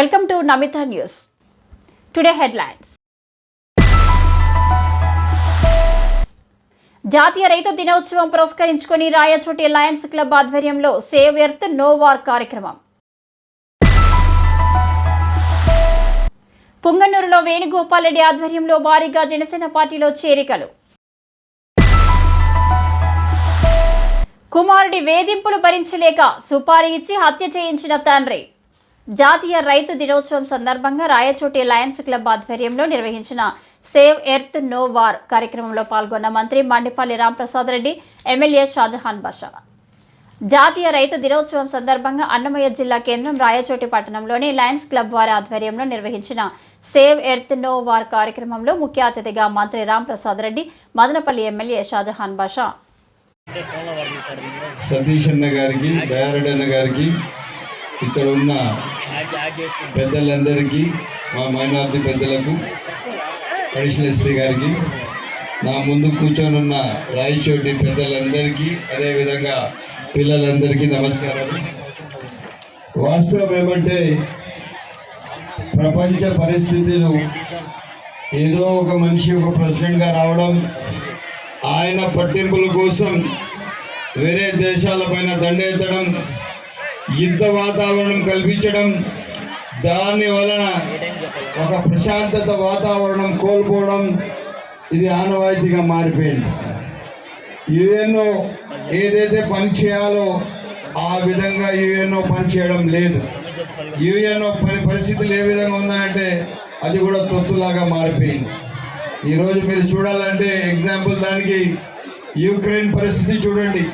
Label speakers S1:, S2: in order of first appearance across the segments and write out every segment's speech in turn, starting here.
S1: Welcome to Namita news. Today headlines. జాతీయ రైతు దినోత్సవం పురస్కరించుకొని రాయచోటి లయన్స్ క్లబ్ ఆధ్వర్యంలో సేవ్ ఎర్త్ నో వార్ కార్యక్రమం. పుంగన్నూరులో వేణుగోపాల్ రెడ్డి ఆధ్వర్యంలో భారీగా జనసేన పార్టీలో చేరికలు. కుమారుడి వేధింపులు భరించలేక సుపారీ ఇచ్చి హత్య చేయించిన తండ్రి. జాతీయ రైతు దినోత్సవం సందర్భంగా రాయచోటి లయన్స్ క్లబ్ ఆధ్వర్యంలో నిర్వహించిన సేవ్ ఎర్త్ నో వార్ కార్యక్రమంలో పాల్గొన్న మంత్రి మండిపల్లి రాంప్రసాద్ రెడ్డి ఎమ్మెల్యే షాజహాన్ బాషా. జాతీయ రైతు దినోత్సవం సందర్భంగా అన్నమయ్య జిల్లా కేంద్రం రాయచోటి పట్టణంలోని లయన్స్ క్లబ్ వారి ఆధ్వర్యంలో నిర్వహించిన సేవ్ ఎర్త్ నో వార్ కార్యక్రమంలో ముఖ్య అతిథిగా మంత్రి రాంప్రసాద్ రెడ్డి మదనపల్లి ఎమ్మెల్యే షాజహాన్ బాషా.
S2: సతీష్ అన్న గారికి గారికి ఇక్కడ ఉన్న పెద్దలందరికీ మా మైనార్టీ పెద్దలకు అడిషనల్ ఎస్పీ గారికి నా ముందు కూర్చొని ఉన్న రాయచోటి పెద్దలందరికీ అదేవిధంగా పిల్లలందరికీ నమస్కారాలు. వాస్తవం ఏమంటే ప్రపంచ పరిస్థితులు ఏదో ఒక మనిషి ఒక ప్రెసిడెంట్గా రావడం ఆయన పట్టింపుల కోసం వేరే దేశాలపైన దండెత్తడం యుద్ధ వాతావరణం కల్పించడం దాని వలన ఒక ప్రశాంతత వాతావరణం కోల్పోవడం ఇది ఆనవాయితీగా మారిపోయింది. యుఎన్ఓ ఏదైతే పని చేయాలో ఆ విధంగా యుఎన్ఓ పని చేయడం లేదు. యుఎన్ఓ పని పరిస్థితులు ఏ విధంగా ఉన్నాయంటే అది కూడా తొత్తులాగా మారిపోయింది. ఈరోజు మీరు చూడాలంటే ఎగ్జాంపుల్ దానికి యూక్రెయిన్ పరిస్థితి చూడండి.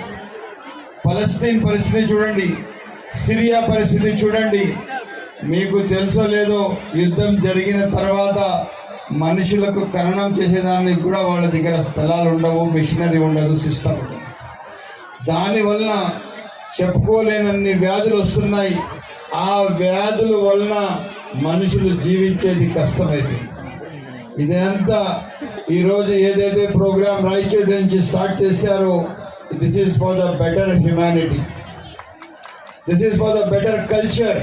S2: పలస్తీన్ పరిస్థితి చూడండి. సిరియా పరిస్థితి చూడండి. మీకు తెలుసో లేదో యుద్ధం జరిగిన తర్వాత మనుషులకు ఖననం చేసేదానికి కూడా వాళ్ళ దగ్గర స్థలాలు ఉండవు మిషనరీ ఉండదు సిస్టమ్ ఉండదు. దానివలన చెప్పుకోలేనన్ని వ్యాధులు వస్తున్నాయి. ఆ వ్యాధుల వలన మనుషులు జీవించేది కష్టమైపోయింది. ఇదంతా ఈరోజు ఏదైతే ప్రోగ్రామ్ రైచూర్ నుంచి స్టార్ట్ చేశారో this is for the better humanity. This is for the better culture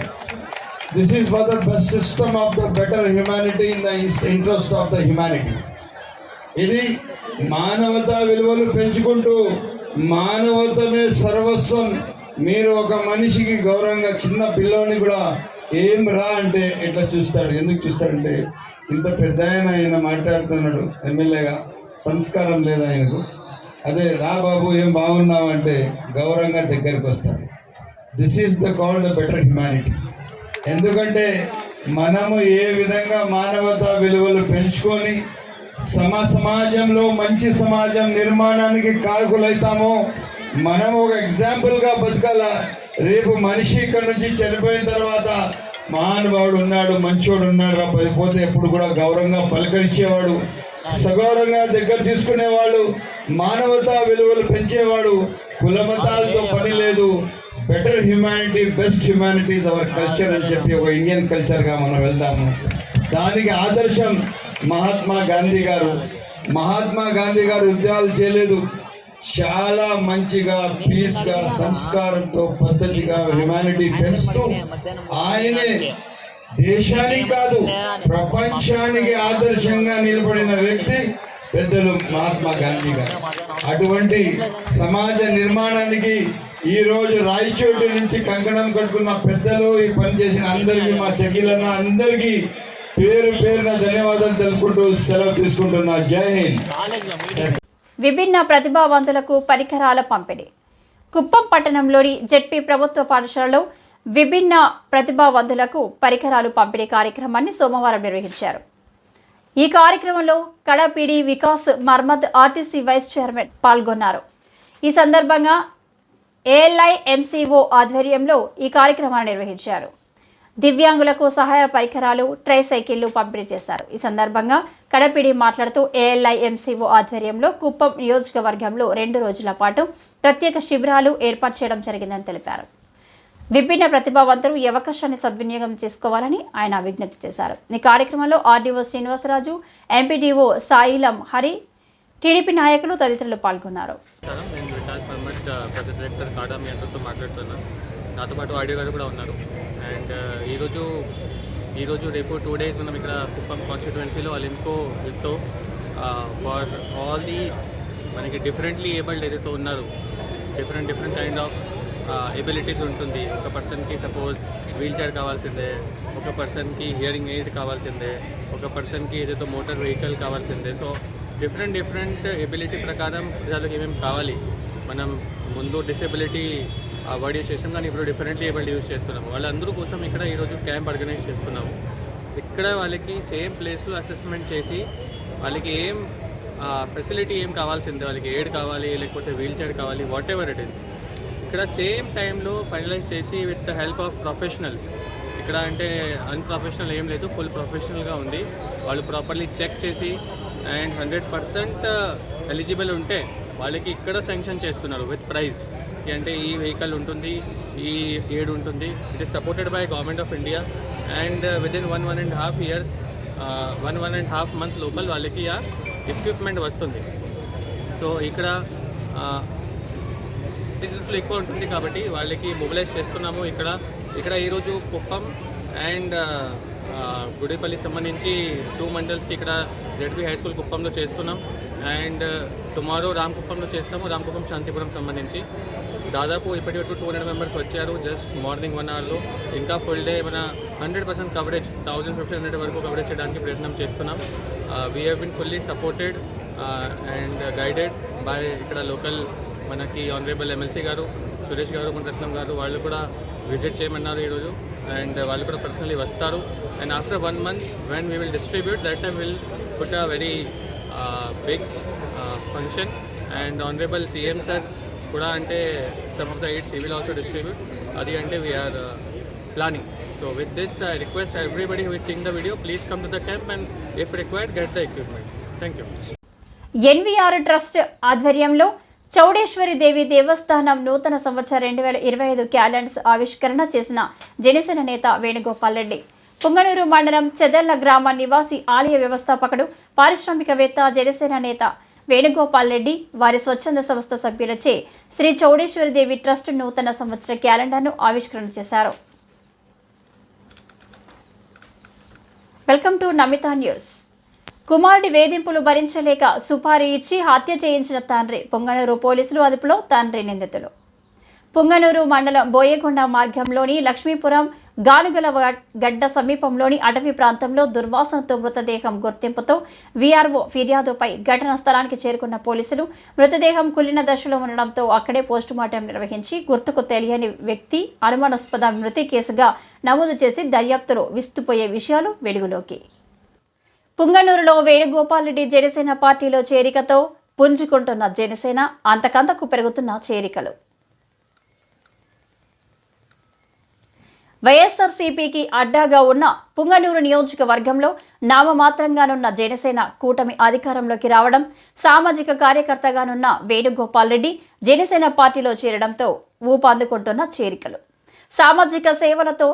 S2: this is for the best system of the better humanity in the interest of the humanity ఇది మానవతా విలువలు పెంచుకుంటూ మానవతమే సర్వస్వం. మీరు ఒక మనిషికి గౌరవంగా చిన్న పిల్లోని కూడా ఏం రా అంటే ఎట్లా చూస్తాడు? ఎందుకు చూస్తాడంటే ఇంత పెద్ద ఆయన ఆయన మాట్లాడుతున్నాడు ఎమ్మెల్యేగా. సంస్కారం లేదు ఆయనకు? అదే రా బాబు ఏం బాగున్నావు అంటే గౌరవంగా దగ్గరికి వస్తాడు. This is the called better humanity ఎందుకంటే మనము ఏ విధంగా మానవతా విలువలు పెంచుకొని సమ సమాజంలో మంచి సమాజం నిర్మాణానికి కారకులైతామో మనం ఒక ఎగ్జాంపుల్గా బతకాల. రేపు మనిషి ఇక్కడ నుంచి చనిపోయిన తర్వాత మహానుభావుడు ఉన్నాడు మంచోడు ఉన్నాడు రా పోతే ఎప్పుడు కూడా గౌరవంగా పలకరించేవాడు సగౌరవంగా దగ్గర తీసుకునేవాడు మానవతా విలువలు పెంచేవాడు కులమతాలతో పని లేదు better humanity best humanity is our culture అని చెప్పి ఒక ఇండియన్ కల్చర్గా మనం వెళ్దాము. దానికి ఆదర్శం మహాత్మా గాంధీ గారు. మహాత్మా గాంధీ గారు యుద్ధాలు చేయలేదు. చాలా మంచిగా పీస్గా సంస్కారంతో పద్ధతిగా హ్యుమానిటీ పెంచుతూ ఆయనే దేశానికి కాదు ప్రపంచానికి ఆదర్శంగా నిలబడిన వ్యక్తి పెద్దలు మహాత్మా గాంధీ గారు. అటువంటి సమాజ నిర్మాణానికి ఈ రోజు రాయచోటి నుంచి కంకణం కట్టుకున్న పెద్దలు ఈ పని చేసిన అందరికీ మా చెకిలన్న అందరికీ పేరు పేరున ధన్యవాదాలు తెలుపుకుంటూ సెలవు తీసుకుంటున్నా. జై హింద్.
S1: విభిన్న ప్రతిభావంతులకు పరికరాల పంపిణీ. కుప్పం పట్టణంలోని జెడ్పీ ప్రభుత్వ పాఠశాలలో విభిన్న ప్రతిభావంతులకు పరికరాలు పంపిణీ కార్యక్రమాన్ని సోమవారం నిర్వహించారు. ఈ కార్యక్రమంలో Kadapidi Vikas Marmad RTC vice chairman పాల్గొన్నారు. ఈ సందర్భంగా ఏఎల్ఐ ఎంసీఓ ఆధ్వర్యంలో ఈ కార్యక్రమాన్ని నిర్వహించారు. దివ్యాంగులకు సహాయ పరికరాలు ట్రై సైకిళ్ళు పంపిణీ చేశారు. ఈ సందర్భంగా కడపిడి మాట్లాడుతూ ఏఎల్ఐ ఎంసీఓ ఆధ్వర్యంలో కుప్పం నియోజకవర్గంలో రెండు రోజుల పాటు ప్రత్యేక శిబిరాలు ఏర్పాటు చేయడం జరిగిందని తెలిపారు. విభిన్న ప్రతిభావంతులు ఈ అవకాశాన్ని సద్వినియోగం చేసుకోవాలని ఆయన విజ్ఞప్తి చేశారు. ఈ కార్యక్రమంలో RDO Srinivasaraju MPDO Sailam Hari TDP నాయకులు తదితరులు పాల్గొన్నారు.
S3: కాడా మాట్లాడుతున్నాను నాతో పాటు ఆడియో గారు కూడా ఉన్నారు. అండ్ ఈరోజు ఈరోజు రేపు టూ డేస్ మనం ఇక్కడ కుప్పం కాన్స్టిట్యువెన్సీలో అలింకో విత్తో ఫర్ ఆల్ ది మనకి డిఫరెంట్లీ ఏబుల్డ్ ఏదైతే ఉన్నారు different different kind of abilities ఉంటుంది. ఒక పర్సన్కి సపోజ్ వీల్ చైర్ కావాల్సిందే ఒక పర్సన్కి హియరింగ్ ఎయిడ్ కావాల్సిందే ఒక పర్సన్కి ఏదైతే మోటార్ వెహికల్ కావాల్సిందే. సో డిఫరెంట్ డిఫరెంట్ ఎబిలిటీ ప్రకారం ప్రజలకు ఏమేమి కావాలి? మనం ముందు డిసెబిలిటీ వర్డ్ యూస్ చేసాం కానీ ఇప్పుడు డిఫరెంట్లీ ఏబిలిటీ యూస్ చేస్తున్నాము. వాళ్ళందరూ కోసం ఇక్కడ ఈరోజు క్యాంప్ ఆర్గనైజ్ చేస్తున్నాము. ఇక్కడ వాళ్ళకి సేమ్ ప్లేస్లో అసెస్మెంట్ చేసి వాళ్ళకి ఏం ఫెసిలిటీ ఏం కావాల్సిందే? వాళ్ళకి ఎయిడ్ కావాలి లేకపోతే వీల్ చైర్ కావాలి వాట్ ఎవర్ ఇట్ ఈస్ ఇక్కడ సేమ్ టైంలో ఫైనలైజ్ చేసి with the help of professionals ఇక్కడ అంటే అన్ప్రొఫెషనల్ ఏం లేదు ఫుల్ ప్రొఫెషనల్గా ఉంది. వాళ్ళు ప్రాపర్లీ చెక్ చేసి అండ్ హండ్రెడ్ పర్సెంట్ ఎలిజిబుల్ ఉంటే వాళ్ళకి ఇక్కడ శాంక్షన్ చేస్తున్నారు విత్ ప్రైజ్ అంటే ఈ వెహికల్ ఉంటుంది ఈ ఏడ్ ఉంటుంది. It is supported by government of India and within one one and half years one one and half month లోపల వాళ్ళకి ఆ ఎక్విప్మెంట్ వస్తుంది. సో ఇక్కడ బిజినెస్లో ఎక్కువ ఉంటుంది కాబట్టి వాళ్ళకి మొబిలైజ్ చేస్తున్నాము. ఇక్కడ ఇక్కడ ఈరోజు కుప్పం అండ్ గుడిపల్లి సంబంధించి టూ మండల్స్కి ఇక్కడ జెడ్పీ హై స్కూల్ కుప్పంలో చేస్తున్నాం. అండ్ టుమారో uh, రామకుప్పంలో చేస్తాము. రామకుప్పం శాంతిపురం సంబంధించి. దాదాపు ఇప్పటి వరకు టూ హండ్రెడ్ మెంబర్స్ వచ్చారు. జస్ట్ మార్నింగ్ వన్ అవర్లో ఇంకా ఫుల్ డే మన hundred percent coverage thousand fifteen hundred వరకు కవరేజ్ చేయడానికి ప్రయత్నం చేస్తున్నాం. We have been fully supported and guided by ఇక్కడ లోకల్ మనకి ఆనరేబుల్ ఎమ్మెల్సీ గారు సురేష్ గారు మునరత్నం గారు వాళ్ళు కూడా విజిట్ చేయమన్నారు ఈరోజు. అండ్ వాళ్ళు కూడా పర్సనలీ వస్తారు. And after one month when we will distribute that time will put a very big function and honourable CM sir కూడా అంటే సమ్ ఆఫ్ ద ఎయిట్స్ ఈ విల్ ఆల్సో డిస్ట్రిబ్యూట్ అది అంటే we're planning so with this I request everybody who seeing the video please come to the camp and if required get the equipments thank you
S1: NVR trust ఆధ్వర్యంలో చౌడేశ్వరి దేవి దేవస్థానం నూతన సంవత్సరం రెండు వేల ఇరవై ఐదు క్యాలెండర్స్ ఆవిష్కరణ చేసిన జనసేన నేత వేణుగోపాల్ రెడ్డి. పుంగనూరు మండలం చెదర్ల గ్రామ నివాసి ఆలయ వ్యవస్థాపకుడు పారిశ్రామికవేత్త జనసేన నేత వేణుగోపాల్ రెడ్డి వారి స్వచ్ఛంద సంస్థ సభ్యులచే శ్రీ చౌడేశ్వరి దేవి ట్రస్ట్ నూతన సంవత్సర క్యాలెండర్ను ఆవిష్కరణ చేశారు. Welcome to Namita news. కుమారుడి వేధింపులు భరించలేక సుపారీ ఇచ్చి హత్య చేయించిన తండ్రి పొంగనూరు పోలీసులు అదుపులో తండ్రి నిందితులు. పొంగనూరు మండలం బోయకొండ మార్గంలోని లక్ష్మీపురం గానుగల గడ్డ సమీపంలోని అటవీ ప్రాంతంలో దుర్వాసనతో మృతదేహం గుర్తింపుతో వీఆర్ఓ ఫిర్యాదుపై ఘటనా స్థలానికి చేరుకున్న పోలీసులు మృతదేహం కులిన దశలో ఉండడంతో అక్కడే పోస్టుమార్టం నిర్వహించి గుర్తుకు తెలియని వ్యక్తి అనుమానాస్పద మృతి కేసుగా నమోదు చేసి దర్యాప్తులో విస్తుపోయే విషయాలు వెలుగులోకి. పుంగనూరులో వేణుగోపాలరెడ్డి జనసేన పార్టీలో చేరికతో పుంజుకుంటున్న జనసేన అంతకంతకు పెరుగుతున్న చేరికలు. వైఎస్ఆర్సీపీకి అడ్డాగా ఉన్న పుంగనూరు నియోజకవర్గంలో నామమాత్రంగానున్న జనసేన కూటమి అధికారంలోకి రావడం సామాజిక కార్యకర్తగానున్న వేణుగోపాల్ రెడ్డి జనసేన పార్టీలో చేరడంతో ఊపందుకుంటున్న చేరికలు. సామాజిక సేవలతో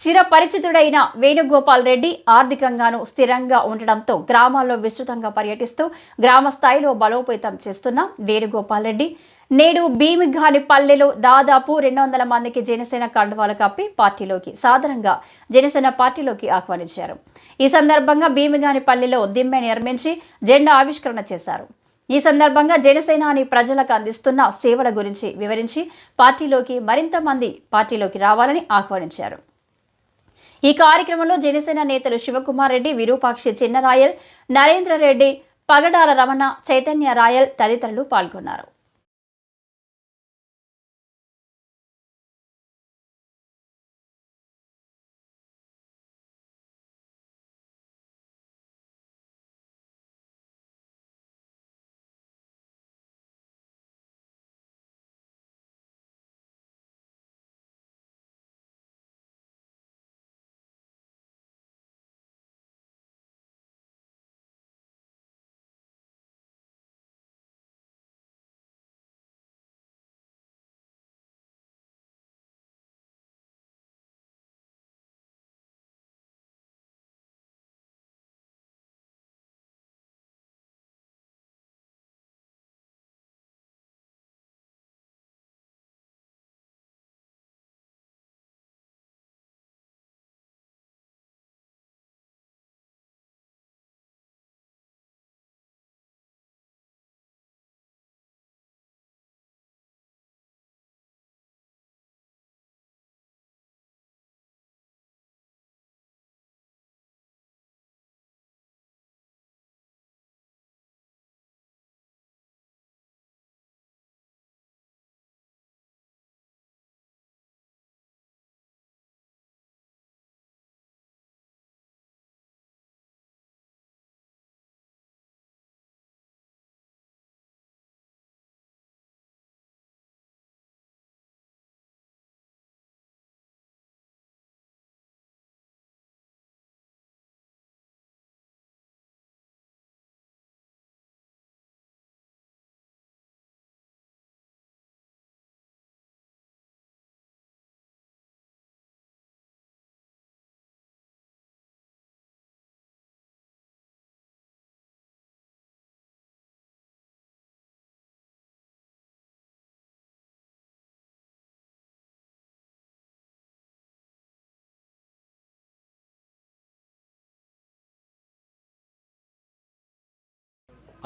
S1: చిరపరిచితుడైన వేణుగోపాల్ రెడ్డి ఆర్థికంగాను స్థిరంగా ఉండడంతో గ్రామాల్లో విస్తృతంగా పర్యటిస్తూ గ్రామ స్థాయిలో బలోపేతం చేస్తున్న. వేణుగోపాల్ రెడ్డి నేడు భీమిగాని పల్లెలో దాదాపు రెండు వందల మందికి జనసేన కండువాలు కప్పి పార్టీలోకి సాధారణంగా జనసేన పార్టీలోకి ఆహ్వానించారు. ఈ సందర్భంగా భీమిగాని పల్లెలో దిమ్మె నిర్మించి జెండా ఆవిష్కరణ చేశారు. ఈ సందర్భంగా జనసేనాని ప్రజలకు అందిస్తున్న సేవల గురించి వివరించి పార్టీలోకి మరింత మంది పార్టీలోకి రావాలని ఆహ్వానించారు. ఈ కార్యక్రమంలో జనసేన నేతలు శివకుమార్ రెడ్డి విరూపాక్షి చిన్నరాయల్ నరేంద్ర రెడ్డి పగడాల రమణ చైతన్య రాయల్ తదితరులు పాల్గొన్నారు.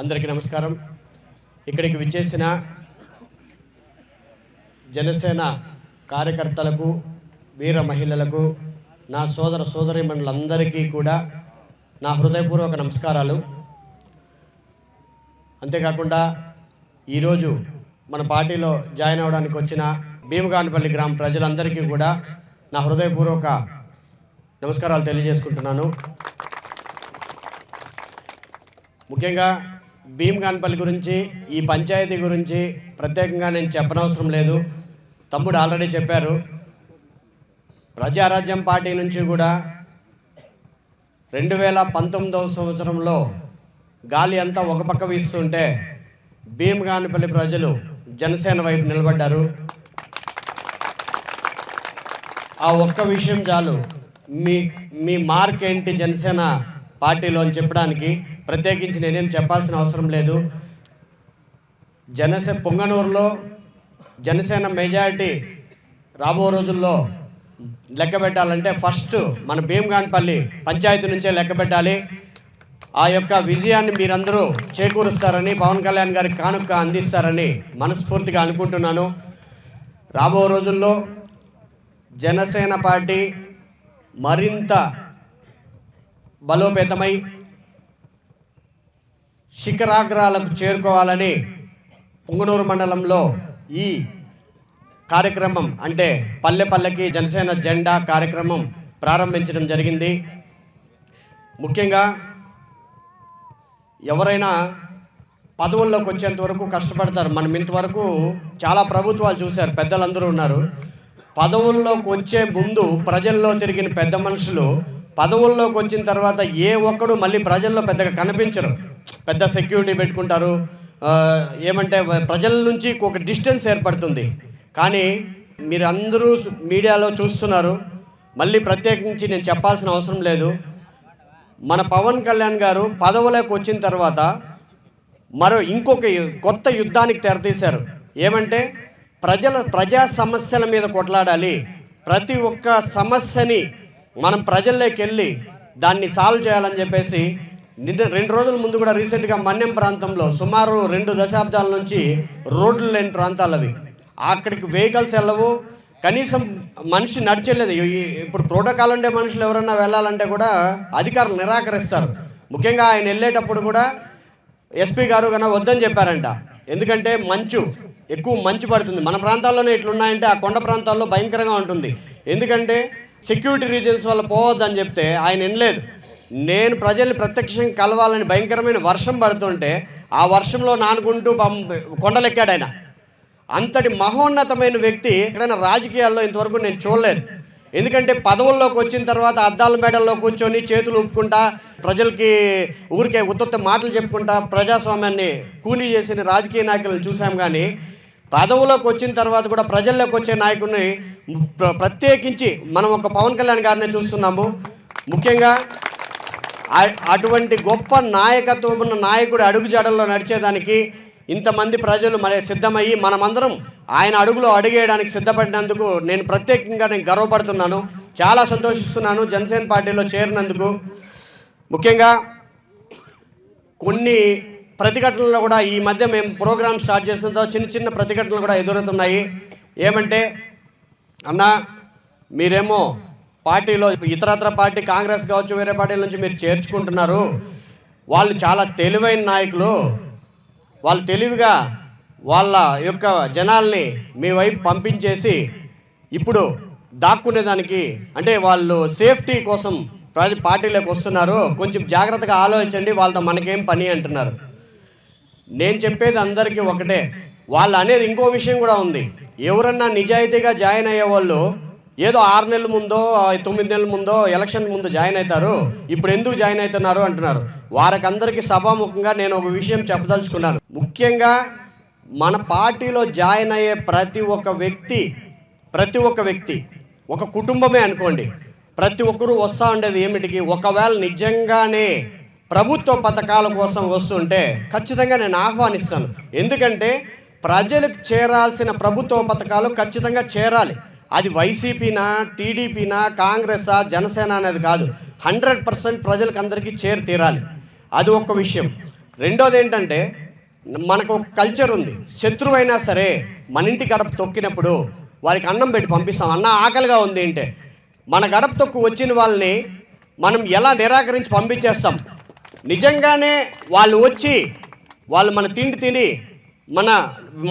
S4: అందరికీ నమస్కారం. ఇక్కడికి విచ్చేసిన జనసేన కార్యకర్తలకు వీర మహిళలకు నా సోదర సోదరిమణులందరికీ కూడా నా హృదయపూర్వక నమస్కారాలు. అంతేకాకుండా ఈరోజు మన పార్టీలో జాయిన్ అవ్వడానికి వచ్చిన భీమగానపల్లి గ్రామ ప్రజలందరికీ కూడా నా హృదయపూర్వక నమస్కారాలు తెలియజేసుకుంటున్నాను. ముఖ్యంగా భీమ్గాన్పల్లి గురించి ఈ పంచాయతీ గురించి ప్రత్యేకంగా నేను చెప్పనవసరం లేదు. తమ్ముడు ఆల్రెడీ చెప్పారు. ప్రజారాజ్యం పార్టీ నుంచి కూడా రెండు వేల పంతొమ్మిదవ సంవత్సరంలో గాలి అంతా ఒక పక్క వీస్తుంటే భీమ్గాన్పల్లి ప్రజలు జనసేన వైపు నిలబడ్డారు. ఆ ఒక్క విషయం చాలు. మీ మీ మార్క్ ఏంటి జనసేన పార్టీలో అని చెప్పడానికి? ప్రత్యేకించి నేనేం చెప్పాల్సిన అవసరం లేదు. జనసే పొంగనూరులో జనసేన మెజారిటీ రాబో రోజుల్లో లెక్క పెట్టాలంటే ఫస్ట్ మన భీమగాన్పల్లి పంచాయతీ నుంచే లెక్క పెట్టాలి. ఆ యొక్క విజయాన్ని మీరందరూ చేకూరుస్తారని పవన్ కళ్యాణ్ గారికి కానుక అందిస్తారని మనస్ఫూర్తిగా అనుకుంటున్నాను. రాబో రోజుల్లో జనసేన పార్టీ మరింత బలోపేతమై శిఖరాగ్రాలకు చేరుకోవాలని పుంగనూరు మండలంలో ఈ కార్యక్రమం అంటే పల్లె పల్లెకి జనసేన జెండా కార్యక్రమం ప్రారంభించడం జరిగింది. ముఖ్యంగా ఎవరైనా పదవుల్లోకి వచ్చేంత వరకు కష్టపడతారు. మనం ఇంతవరకు చాలా ప్రభుత్వాలు చూశారు. పెద్దలందరూ ఉన్నారు. పదవుల్లోకి వచ్చే ముందు ప్రజల్లో తిరిగిన పెద్ద మనుషులు పదవుల్లోకి వచ్చిన తర్వాత ఏ ఒక్కడు మళ్ళీ ప్రజల్లో పెద్దగా కనిపించరు. పెద్ద సెక్యూరిటీ పెట్టుకుంటారు. ఏమంటే ప్రజల నుంచి ఒక డిస్టెన్స్ ఏర్పడుతుంది. కానీ మీరు అందరూ మీడియాలో చూస్తున్నారు. మళ్ళీ ప్రత్యేకించి నేను చెప్పాల్సిన అవసరం లేదు. మన పవన్ కళ్యాణ్ గారు పదవులోకి వచ్చిన తర్వాత మరో ఇంకొక కొత్త యుద్ధానికి తెరతీశారు. ఏమంటే ప్రజల ప్రజా సమస్యల మీద కొట్లాడాలి. ప్రతి ఒక్క సమస్యని మనం ప్రజల్లోకి వెళ్ళి దాన్ని సాల్వ్ చేయాలని చెప్పేసి నిన్న రెండు రోజుల ముందు కూడా రీసెంట్గా మన్యం ప్రాంతంలో సుమారు రెండు దశాబ్దాల నుంచి రోడ్లు లేని ప్రాంతాలు అవి అక్కడికి వెహికల్స్ వెళ్ళవు కనీసం మనిషి నడిచేలేదు. ఇప్పుడు ప్రోటోకాల్ ఉండే మనుషులు ఎవరన్నా వెళ్ళాలంటే కూడా అధికారులు నిరాకరిస్తారు. ముఖ్యంగా ఆయన వెళ్ళేటప్పుడు కూడా ఎస్పీ గారు కన్నా వద్దని చెప్పారంట. ఎందుకంటే మంచు ఎక్కువ మంచు పడుతుంది. మన ప్రాంతాల్లోనే ఇట్లున్నాయంటే ఆ కొండ ప్రాంతాల్లో భయంకరంగా ఉంటుంది. ఎందుకంటే సెక్యూరిటీ రీజన్స్ వల్ల పోవద్దని చెప్తే ఆయన వినలేదు. నేను ప్రజల్ని ప్రత్యక్షంగా కలవాలని భయంకరమైన వర్షం పడుతుంటే ఆ వర్షంలో నానుకుంటూ కొండలెక్కాడు ఆయన. అంతటి మహోన్నతమైన వ్యక్తి ఎక్కడైనా రాజకీయాల్లో ఇంతవరకు నేను చూడలేదు. ఎందుకంటే పదవుల్లోకి వచ్చిన తర్వాత అద్దాల మేడల్లో కూర్చొని చేతులు ఊపుకుంటా ప్రజలకి ఊరికే ఉత్తొత్త మాటలు చెప్పుకుంటా ప్రజాస్వామ్యాన్ని కూలీ చేసిన రాజకీయ నాయకులను చూసాం కానీ పదవులోకి వచ్చిన తర్వాత కూడా ప్రజల్లోకి వచ్చే నాయకుడిని ప్ర- ప్రత్యేకించి మనం ఒక పవన్ కళ్యాణ్ గారిని చూస్తున్నాము. ముఖ్యంగా అటువంటి గొప్ప నాయకత్వం ఉన్న నాయకుడు అడుగుజాడల్లో నడిచేదానికి ఇంతమంది ప్రజలు మరి సిద్ధమయ్యి మనమందరం ఆయన అడుగులో అడుగేయడానికి సిద్ధపడినందుకు నేను ప్రత్యేకంగా నేను గర్వపడుతున్నాను. చాలా సంతోషిస్తున్నాను జనసేన పార్టీలో చేరినందుకు. ముఖ్యంగా కొన్ని ప్రతిఘటనలు కూడా ఈ మధ్య మేము ప్రోగ్రామ్ స్టార్ట్ చేసిన చిన్న చిన్న ప్రతిఘటనలు కూడా ఎదురవుతున్నాయి. ఏమంటే అన్న మీరేమో పార్టీలో ఇతరత్ర పార్టీ కాంగ్రెస్ కావచ్చు వేరే పార్టీల నుంచి మీరు చేర్చుకుంటున్నారు. వాళ్ళు చాలా తెలివైన నాయకులు. వాళ్ళు తెలివిగా వాళ్ళ యొక్క జనాల్ని మీ వైపు పంపించేసి ఇప్పుడు దాక్కునేదానికి అంటే వాళ్ళు సేఫ్టీ కోసం ప్రజ పార్టీలోకి వస్తున్నారు. కొంచెం జాగ్రత్తగా ఆలోచించండి వాళ్ళతో మనకేం పని అంటున్నారు. నేను చెప్పేది అందరికీ ఒకటే. వాళ్ళు అనేది ఇంకో విషయం కూడా ఉంది. ఎవరన్నా నిజాయితీగా జాయిన్ అయ్యే వాళ్ళు ఏదో ఆరు నెలల ముందో తొమ్మిది నెలల ముందో ఎలక్షన్ ముందు జాయిన్ అవుతారు. ఇప్పుడు ఎందుకు జాయిన్ అవుతున్నారు అంటున్నారు. వారికందరికీ సభాముఖంగా నేను ఒక విషయం చెప్పదలుచుకున్నాను. ముఖ్యంగా మన పార్టీలో జాయిన్ అయ్యే ప్రతి ఒక్క వ్యక్తి ప్రతి ఒక్క వ్యక్తి ఒక కుటుంబమే అనుకోండి. ప్రతి ఒక్కరూ వస్తూ ఉండేది ఏమిటికి? ఒకవేళ నిజంగానే ప్రభుత్వ పథకాల కోసం వస్తుంటే ఖచ్చితంగా నేను ఆహ్వానిస్తాను. ఎందుకంటే ప్రజలకు చేరాల్సిన ప్రభుత్వ పథకాలు ఖచ్చితంగా చేరాలి. అది వైసీపీనా టీడీపీనా కాంగ్రెసా జనసేన అనేది కాదు. హండ్రెడ్ పర్సెంట్ ప్రజలకు అందరికీ చేరు తీరాలి. అది ఒక విషయం. రెండోది ఏంటంటే మనకు ఒక కల్చర్ ఉంది. శత్రువైనా సరే మన ఇంటి గడప తొక్కినప్పుడు వారికి అన్నం పెట్టి పంపిస్తాం. అన్న ఆకలిగా ఉంది అంటే మన గడప తొక్కు వచ్చిన వాళ్ళని మనం ఎలా నిరాకరించి పంపించేస్తాం? నిజంగానే వాళ్ళు వచ్చి వాళ్ళు మన తిండి తిని మన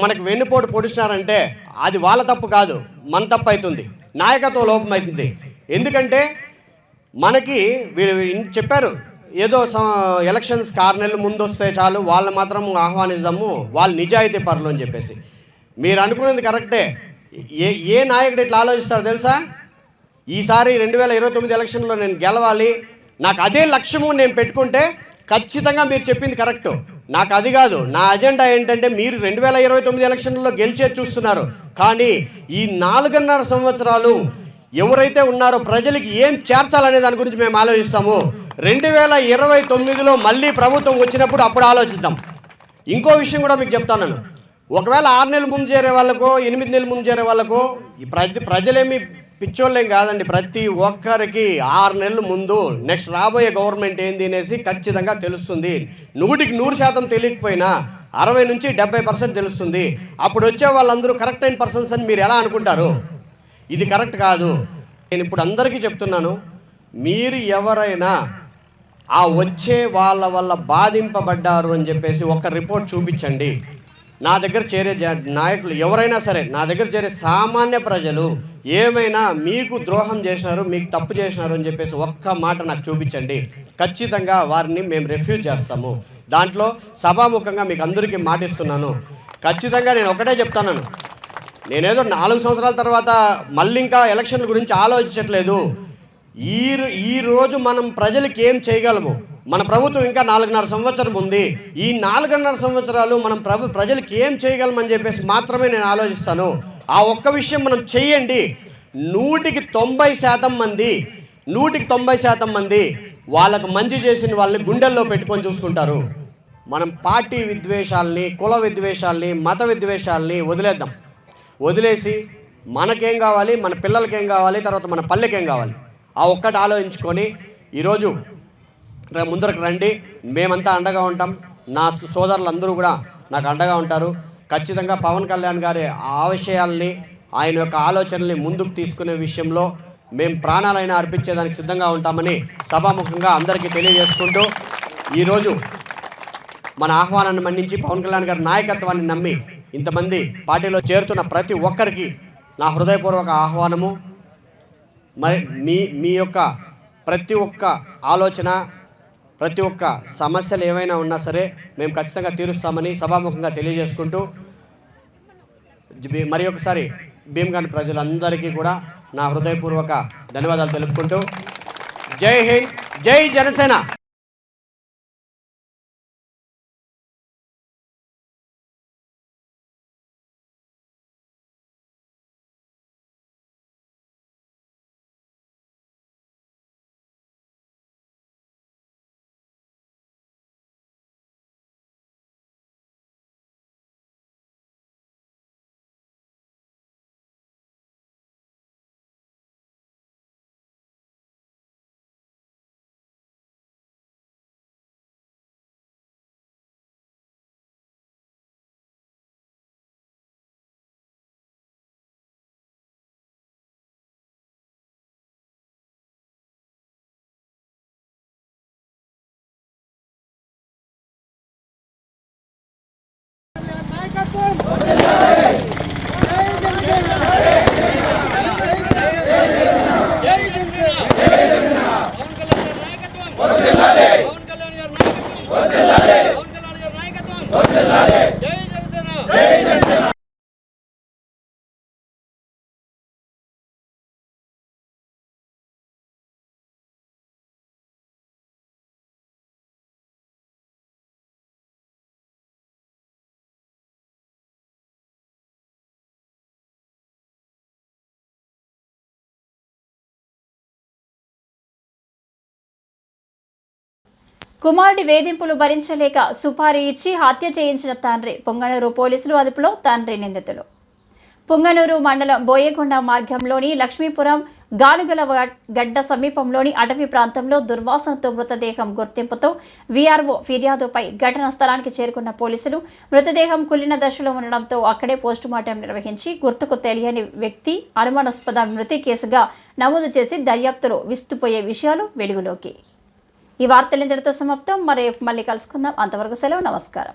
S4: మనకు వెన్నుపోటు పొడిచినారంటే అది వాళ్ళ తప్పు కాదు మన తప్పు అవుతుంది నాయకత్వ లోపం అవుతుంది ఎందుకంటే మనకి వీళ్ళు చెప్పారు ఏదో ఎలక్షన్స్ ఆరు నెలలు ముందు వస్తే చాలు వాళ్ళు మాత్రం ఆహ్వానిద్దాము వాళ్ళు నిజాయితీ పరులు అని చెప్పేసి. మీరు అనుకున్నది కరెక్టే. ఏ ఏ నాయకుడు ఇట్లా ఆలోచిస్తారు తెలుసా? ఈసారి రెండు వేల ఇరవై తొమ్మిది ఎలక్షన్లో నేను గెలవాలి నాకు అదే లక్ష్యము నేను పెట్టుకుంటే ఖచ్చితంగా మీరు చెప్పింది కరెక్ట్. నాకు అది కాదు. నా అజెండా ఏంటంటే మీరు రెండు వేల ఇరవై తొమ్మిది ఎలక్షన్లలో గెలిచే చూస్తున్నారు. కానీ ఈ నాలుగున్నర సంవత్సరాలు ఎవరైతే ఉన్నారో ప్రజలకి ఏం చేర్చాలనే దాని గురించి మేము ఆలోచిస్తాము. రెండు వేల ఇరవై తొమ్మిదిలో మళ్ళీ ప్రభుత్వం వచ్చినప్పుడు అప్పుడు ఆలోచిద్దాం. ఇంకో విషయం కూడా మీకు చెప్తాను ఒకవేళ ఆరు నెలల ముందు చేరే వాళ్ళకో ఎనిమిది నెలల ముందు చేరే వాళ్ళకో ఈ ప్రతి ప్రజలేమి పిచ్చోళ్ళేం కాదండి ప్రతి ఒక్కరికి ఆరు నెలల ముందు నెక్స్ట్ రాబోయే గవర్నమెంట్ ఏంది అనేసి ఖచ్చితంగా తెలుస్తుంది. నూటికి నూరు శాతం తెలియకపోయినా అరవై నుంచి డెబ్బై పర్సెంట్ తెలుస్తుంది. అప్పుడు వచ్చే వాళ్ళందరూ కరెక్ట్ అయిన పర్సన్స్ అని మీరు ఎలా అనుకుంటారు? ఇది కరెక్ట్ కాదు. నేను ఇప్పుడు అందరికీ చెప్తున్నాను మీరు ఎవరైనా ఆ వచ్చే వాళ్ళ వల్ల బాధింపబడ్డారు అని చెప్పేసి ఒక రిపోర్ట్ చూపించండి. నా దగ్గర చేరే నాయకులు ఎవరైనా సరే నా దగ్గర చేరే సామాన్య ప్రజలు ఏమైనా మీకు ద్రోహం చేసినారు మీకు తప్పు చేసినారు అని చెప్పేసి ఒక్క మాట నాకు చూపించండి. ఖచ్చితంగా వారిని మేము రిఫ్యూజ్ చేస్తాము. దాంట్లో సభాముఖంగా మీకు అందరికీ మాటిస్తున్నాను. ఖచ్చితంగా నేను ఒకటే చెప్తాను నేనేదో నాలుగు సంవత్సరాల తర్వాత మళ్ళీ ఇంకా ఎలక్షన్ల గురించి ఆలోచించట్లేదు. ఈ ఈరోజు మనం ప్రజలకి ఏం చేయగలము? మన ప్రభుత్వం ఇంకా నాలుగున్నర సంవత్సరం ఉంది. ఈ నాలుగున్నర సంవత్సరాలు మనం ప్రభు ప్రజలకి ఏం చేయగలమని చెప్పేసి మాత్రమే నేను ఆలోచిస్తాను. ఆ ఒక్క విషయం మనం చెయ్యండి. నూటికి తొంభై శాతం మంది నూటికి తొంభై శాతం మంది వాళ్ళకు మంచి చేసిన వాళ్ళని గుండెల్లో పెట్టుకొని చూసుకుంటారు. మనం పార్టీ విద్వేషాలని కుల విద్వేషాలని మత విద్వేషాలని వదిలేద్దాం. వదిలేసి మనకేం కావాలి? మన పిల్లలకేం కావాలి? తర్వాత మన పల్లెకేం కావాలి? ఆ ఒక్కటి ఆలోచించుకొని ఈరోజు ముందరకు రండి. మేమంతా అండగా ఉంటాం. నా సోదరులందరూ కూడా నాకు అండగా ఉంటారు. ఖచ్చితంగా పవన్ కళ్యాణ్ గారి ఆశయాల్ని ఆయన యొక్క ఆలోచనల్ని ముందుకు తీసుకునే విషయంలో మేము ప్రాణాలైనా అర్పించేదానికి సిద్ధంగా ఉంటామని సభాముఖంగా అందరికీ తెలియజేసుకుంటూ ఈరోజు మన ఆహ్వానాన్ని మన్నించి పవన్ కళ్యాణ్ గారి నాయకత్వాన్ని నమ్మి ఇంతమంది పార్టీలో చేరుతున్న ప్రతి ఒక్కరికి నా హృదయపూర్వక ఆహ్వానము. మరి మీ మీ యొక్క ప్రతి ఒక్క ఆలోచన ప్రతి ఒక్క సమస్యలు ఏమైనా ఉన్నా సరే మేము ఖచ్చితంగా తీరుస్తామని సభాముఖంగా తెలియజేసుకుంటూ మరి ఒకసారి భీమ్గాని ప్రజలందరికీ కూడా నా హృదయపూర్వక ధన్యవాదాలు తెలుపుకుంటూ. జై హింద్ జై జనసేన. Catando!
S1: కుమారుడి వేధింపులు భరించలేక సుపారీ ఇచ్చి హత్య చేయించిన తండ్రి పొంగనూరు పోలీసులు అదుపులో తండ్రి నిందితులు. పొంగనూరు మండలం బోయకొండ మార్గంలోని లక్ష్మీపురం గానుగల గడ్డ సమీపంలోని అటవీ ప్రాంతంలో దుర్వాసనతో మృతదేహం గుర్తింపుతో వీఆర్ఓ ఫిర్యాదుపై ఘటనా స్థలానికి చేరుకున్న పోలీసులు మృతదేహం కులిన దశలో ఉండడంతో అక్కడే పోస్టుమార్టం నిర్వహించి గుర్తుకు తెలియని వ్యక్తి అనుమానాస్పద మృతి కేసుగా నమోదు చేసి దర్యాప్తులో విస్తుపోయే విషయాలు వెలుగులోకి. ఈ వార్తలు ఇంతటితో సమాప్తం. మరి మళ్ళీ కలుసుకుందాం. అంతవరకు సెలవు. నమస్కారం.